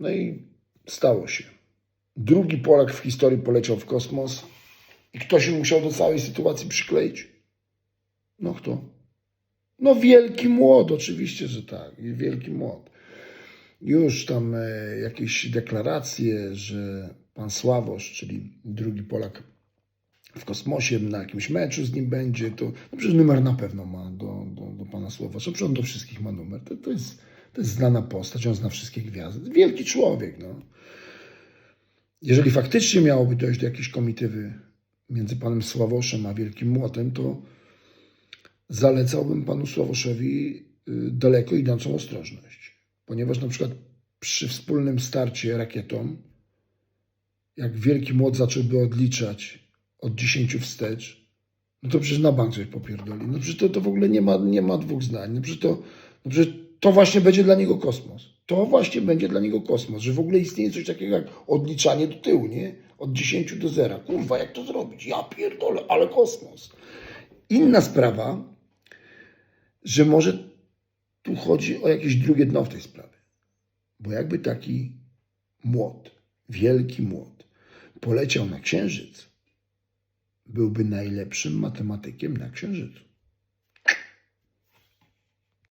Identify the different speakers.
Speaker 1: No i stało się. Drugi Polak w historii poleciał w kosmos. I kto się musiał do całej sytuacji przykleić? No kto? No wielki młot, oczywiście, że tak. Wielki młot. Już tam e, jakieś deklaracje, że pan Sławosz, czyli drugi Polak w kosmosie, na jakimś meczu z nim będzie, to no przecież numer na pewno ma do, do, do pana Sławosza. Przecież on do wszystkich ma numer. To, to, jest, to jest znana postać, on zna wszystkie gwiazdy. Wielki człowiek, no. Jeżeli faktycznie miałoby dojść do jakiejś komitywy między panem Sławoszem a Wielkim Młotem, to zalecałbym panu Sławoszowi y, daleko idącą ostrożność. Ponieważ na przykład przy wspólnym starcie rakietą, jak Wielki Młot zacząłby odliczać od 10 wstecz, no to przecież na bank coś popierdoli. No przecież to, to w ogóle nie ma, nie ma dwóch zdań. No przecież, to, no przecież to właśnie będzie dla niego kosmos. To właśnie będzie dla niego kosmos, że w ogóle istnieje coś takiego jak odliczanie do tyłu, nie? Od 10 do 0. Kurwa, jak to zrobić? Ja pierdolę, ale kosmos. Inna sprawa, że może tu chodzi o jakieś drugie dno w tej sprawie. Bo jakby taki młot, wielki młot, poleciał na Księżyc, byłby najlepszym matematykiem na Księżycu.